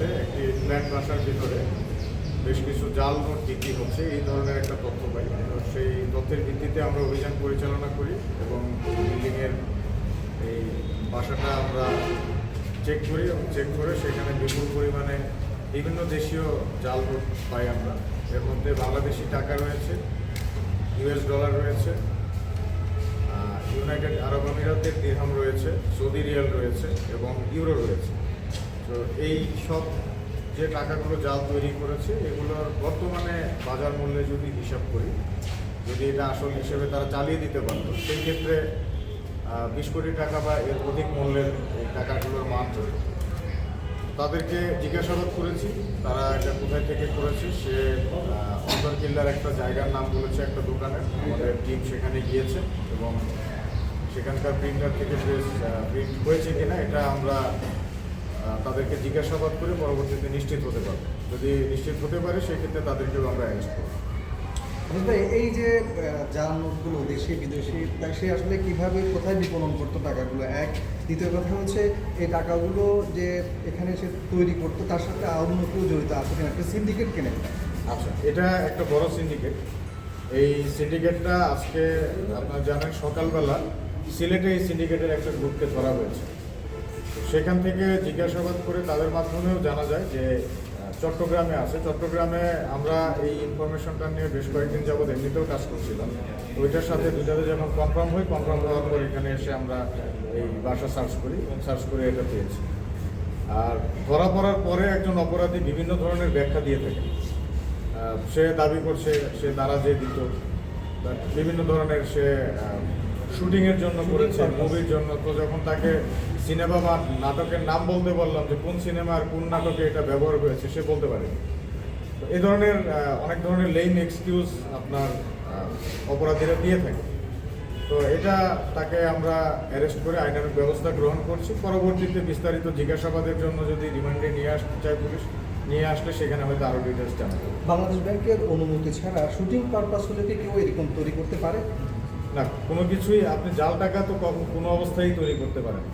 এলাকাতে একটি ফ্ল্যাট বাসার ভিতরে বেশ কিছু জাল নোট বিক্রি হচ্ছে, এই ধরনের একটা তথ্য পাই। সেই তথ্যের ভিত্তিতে আমরা অভিযান পরিচালনা করি এবং বিল্ডিংয়ের এই বাসাটা আমরা চেক করি এবং চেক করে সেখানে বিপুল পরিমাণে বিভিন্ন দেশীয় জাল নোট পাই আমরা। এর মধ্যে বাংলাদেশি টাকা রয়েছে ইউএস ডলার রয়েছে ইউনাইটেড আরব আমিরাতের দিরহাম রয়েছে, সৌদি রিয়াল রয়েছে এবং ইউরো রয়েছে। তো এই সব যে টাকাগুলো জাল তৈরি করেছে, এগুলোর বর্তমানে বাজার মূল্যে যদি হিসাব করি, যদি এটা আসল হিসেবে তারা চালিয়ে দিতে পারতো, সেই ক্ষেত্রে বিশ কোটি টাকা বা এর অধিক মূল্যের এই টাকাগুলোর মান চলে তাদেরকে জিজ্ঞাসাবাদ করেছি, তারা এটা কোথায় থেকে করেছে, সে অন্তর কিল্লার একটা জায়গার নাম বলেছে একটা দোকানের, আমাদের টিম সেখানে গিয়েছে এবং সেখানকার প্রিন্টার থেকে ড্রেস প্রিন্ট হয়েছে কিনা, এটা আমরা তাদেরকে জিজ্ঞাসাবাদ করে পরবর্তীতে নিশ্চিত হতে পারবে। যদি নিশ্চিত হতে পারে সেক্ষেত্রে তাদেরকেও আমরা অ্যারেস্ট করব। এই যে জাল নোটগুলো দেশি বিদেশি সে আসলে কীভাবে কোথায় বিপণন করতো টাকাগুলো? এক দ্বিতীয় কথা হচ্ছে এই টাকাগুলো যে এখানে সে তৈরি করতো তার সাথে অন্য কেউ জড়িত আছে কিনা? একটা সিন্ডিকেট কেনে আচ্ছা এটা একটা বড় সিন্ডিকেট এই সিন্ডিকেটটা আজকে আপনার জানেন সকালবেলা সিলেটে এই সিন্ডিকেটের একটা গ্রুপকে ধরা হয়েছে। সেখান থেকে জিজ্ঞাসাবাদ করে তাদের মাধ্যমেও জানা যায় যে চট্টগ্রামে আছে। চট্টগ্রামে আমরা এই ইনফরমেশনটা নিয়ে বেশ কয়েকদিন যাবৎ এমনিতেও কাজ করছিলাম। ওইটার সাথে দুটাতে যখন কনফার্ম হয় কনফার্ম হওয়ার পর এখানে এসে আমরা এই বাসা সার্চ করি সার্চ করে এটা পেয়েছি। আর ধরা পড়ার পরে একজন অপরাধী বিভিন্ন ধরনের ব্যাখ্যা দিয়ে থাকে। সে দাবি করছে, সে দ্বারা যে দিত বিভিন্ন ধরনের সে শুটিংয়ের জন্য করেছে মুভির জন্য। তো যখন তাকে সিনেমা বা নাটকের নাম বলতে বললাম যে কোন সিনেমা আর কোন নাটকে এটা ব্যবহার হয়েছে, সে বলতে পারে তো এই ধরনের অনেক ধরনের লেইম এক্সকিউজ আপনার অপরাধীরা দিয়ে থাকে। তো এটা তাকে আমরা অ্যারেস্ট করে আইনানুক ব্যবস্থা গ্রহণ করছি। পরবর্তীতে বিস্তারিত জিজ্ঞাসাবাদের জন্য যদি রিমান্ডে নিয়ে আসতে চায় পুলিশ, নিয়ে আসলে সেখানে হয়তো আরও ডিটেলস জানাব বাংলাদেশ ব্যাংকের অনুমতি ছাড়া শুটিং পারপাস হলে কি কেউ এরকম তৈরি করতে পারে? না, কোনো কিছুই, আপনি জাল টাকা তো কোনো অবস্থায় তৈরি করতে পারেন।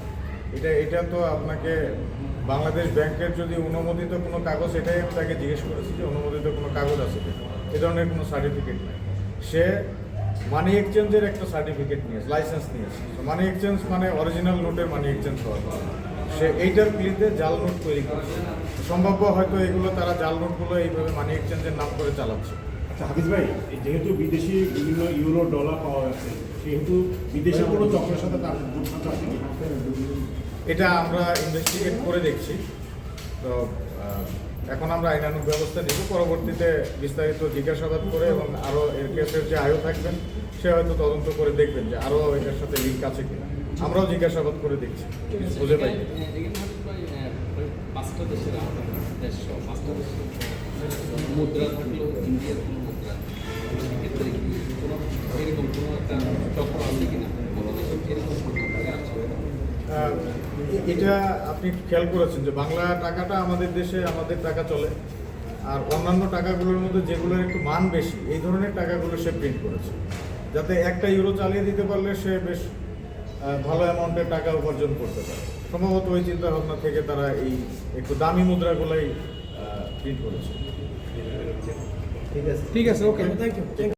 এটা এটা তো আপনাকে বাংলাদেশ ব্যাংকের যদি অনুমোদিত কোনো কাগজ, এটাই আমি তাকে জিজ্ঞেস করেছি যে অনুমোদিত কোনো কাগজ আছে এ ধরনের কোনো সার্টিফিকেট নেই। সে মানি এক্সচেঞ্জের একটা সার্টিফিকেট নিয়েছে লাইসেন্স নিয়েছে মানি এক্সচেঞ্জ মানে অরিজিনাল নোটের মানি এক্সচেঞ্জ হওয়ার কথা। সে এইটার ক্লিতে জাল নোট তৈরি করছে। সম্ভাব্য হয়তো এগুলো তারা জাল নোটগুলো এইভাবে মানি এক্সচেঞ্জের নাম করে চালাচ্ছে। হাফিজ ভাই যেহেতু বিদেশি বিভিন্ন ইউরো ডলার পাওয়া যাচ্ছে সেহেতু বিদেশি কোনো চক্রের সাথে তার এটা আমরা ইনভেস্টিগেট করে দেখছি তো এখন আমরা আইনানুক ব্যবস্থা নিব পরবর্তীতে বিস্তারিত জিজ্ঞাসাবাদ করে এবং আরও এর কেসের যে আয়ু থাকবেন সে হয়তো তদন্ত করে দেখবেন যে আরও এটার সাথে লিঙ্ক আছে কিনা আমরাও জিজ্ঞাসাবাদ করে দেখছি বুঝে পাই পাঁচটা দেশের পাঁচটা দেশের মুদ্রা ইন্ডিয়ার কোনো মুদ্রা সেক্ষেত্রে কোনো এরকম কোনো একটা চক্র আছে কিনা কোনো দেশে এরকম এটা আপনি খেয়াল করেছেন যে বাংলা টাকাটা আমাদের দেশে আমাদের টাকা চলে, আর অন্যান্য টাকাগুলোর মধ্যে যেগুলোর একটু মান বেশি, এই ধরনের টাকাগুলো সে প্রিন্ট করেছে। যাতে একটা ইউরো চালিয়ে দিতে পারলে সে বেশ ভালো অ্যামাউন্টের টাকা উপার্জন করতে পারে। সম্ভবত ওই চিন্তা ভাবনা থেকে তারা এই একটু দামি মুদ্রাগুলোই প্রিন্ট করেছে। ঠিক আছে। ঠিক আছে ওকে। Thank you